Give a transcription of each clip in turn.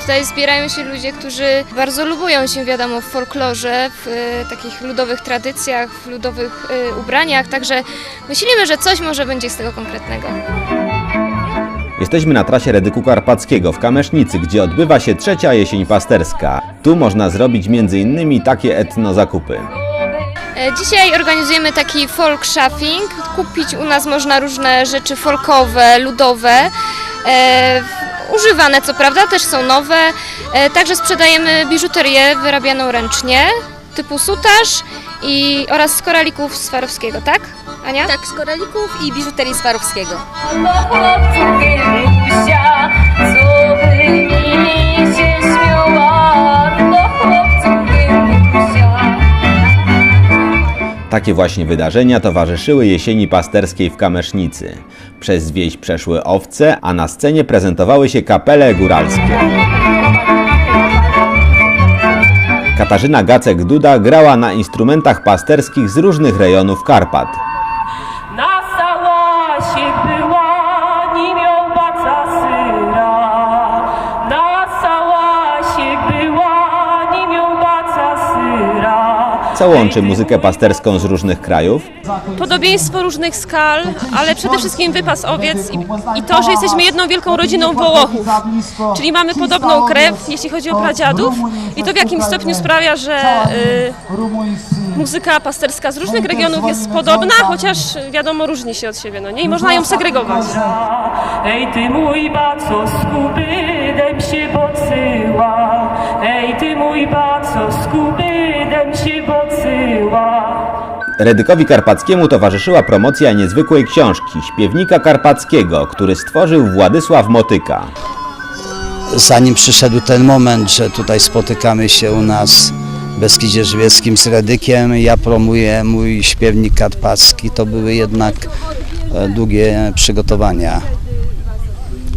Tutaj zbierają się ludzie, którzy bardzo lubują się, wiadomo, w folklorze, w e, takich ludowych tradycjach, w ludowych e, ubraniach, także myślimy, że coś może będzie z tego konkretnego. Jesteśmy na trasie Redyku Karpackiego w Kamesznicy, gdzie odbywa się trzecia jesień pasterska. Tu można zrobić m.in. takie etnozakupy. E, Dzisiaj organizujemy taki folk shopping. Kupić u nas można różne rzeczy folkowe, ludowe. E, używane co prawda, też są nowe. E, także sprzedajemy biżuterię wyrabianą ręcznie, typu sutaż i, oraz z koralików Swarowskiego, tak? Ania? Tak, z koralików i biżuterii Swarowskiego. Takie właśnie wydarzenia towarzyszyły jesieni pasterskiej w Kamesznicy. Przez wieś przeszły owce, a na scenie prezentowały się kapele góralskie. Katarzyna Gacek-Duda grała na instrumentach pasterskich z różnych rejonów Karpat. Co łączy muzykę pasterską z różnych krajów? podobieństwo różnych skal, ale przede wszystkim wypas owiec i, i to, że jesteśmy jedną wielką rodziną Wołochów. Czyli mamy podobną krew, jeśli chodzi o pradziadów i to w jakim stopniu sprawia, że y, muzyka pasterska z różnych regionów jest podobna, chociaż wiadomo różni się od siebie, no nie? I można ją segregować. Ej ty mój baco, z kubydem się bocyła. Ej ty mój baco, z Redykowi Karpackiemu towarzyszyła promocja niezwykłej książki Śpiewnika Karpackiego, który stworzył Władysław Motyka. zanim przyszedł ten moment, że tutaj spotykamy się u nas w Beskidzie Żywieckim z Redykiem, ja promuję mój śpiewnik karpacki, to były jednak e, długie przygotowania,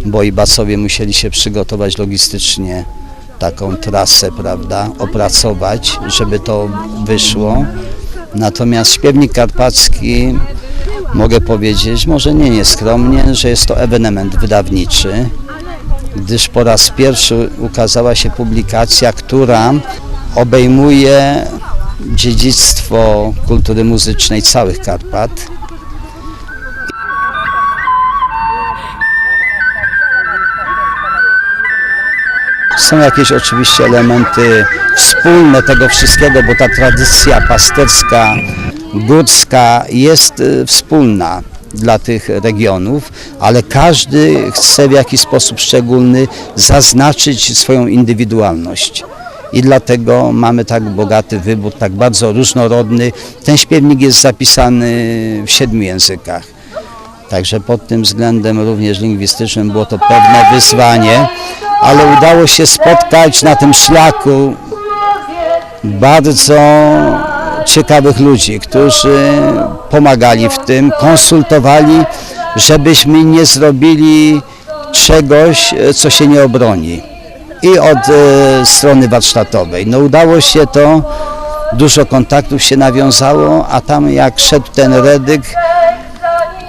bo i basowie musieli się przygotować logistycznie, taką trasę, prawda, opracować, żeby to wyszło. Natomiast śpiewnik karpacki, mogę powiedzieć, może nie nieskromnie, że jest to ewenement wydawniczy, gdyż po raz pierwszy ukazała się publikacja, która obejmuje dziedzictwo kultury muzycznej całych Karpat. Są jakieś oczywiście elementy wspólne tego wszystkiego, bo ta tradycja pasterska, górska jest y, wspólna dla tych regionów, ale każdy chce w jakiś sposób szczególny zaznaczyć swoją indywidualność. I dlatego mamy tak bogaty wybór, tak bardzo różnorodny. Ten śpiewnik jest zapisany w siedmiu językach. Także pod tym względem również lingwistycznym było to pewne wyzwanie, ale udało się spotkać na tym szlaku bardzo ciekawych ludzi, którzy pomagali w tym, konsultowali, żebyśmy nie zrobili czegoś, e, co się nie obroni. I od e, strony warsztatowej. No udało się to, dużo kontaktów się nawiązało, a tam jak szedł ten redyk,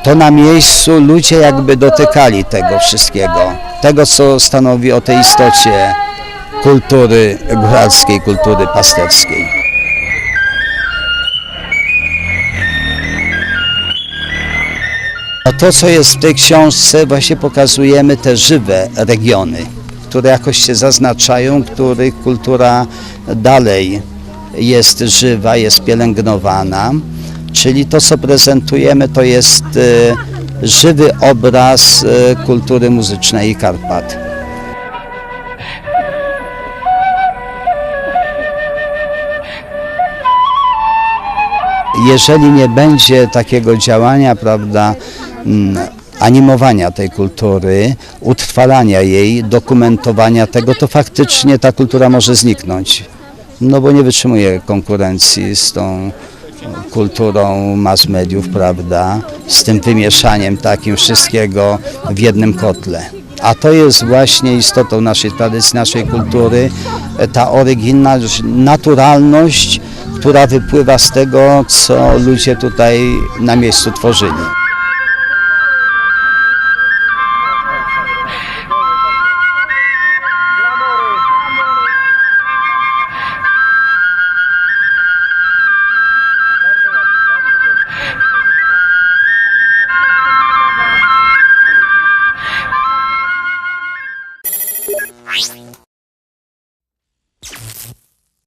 to na miejscu ludzie jakby dotykali tego wszystkiego. Tego, co stanowi o tej istocie kultury góralskiej, kultury pasterskiej. A to, co jest w tej książce, właśnie pokazujemy te żywe regiony, które jakoś się zaznaczają, których kultura dalej jest żywa, jest pielęgnowana. Czyli to, co prezentujemy, to jest e, żywy obraz e, kultury muzycznej Karpat. Jeżeli nie będzie takiego działania, prawda, mm, animowania tej kultury, utrwalania jej, dokumentowania tego, to faktycznie ta kultura może zniknąć. No bo nie wytrzymuje konkurencji z tą kulturą mass mediów, prawda, z tym wymieszaniem takim wszystkiego w jednym kotle. A to jest właśnie istotą naszej tradycji, naszej kultury, ta oryginalność, naturalność, która wypływa z tego, co ludzie tutaj na miejscu tworzyli.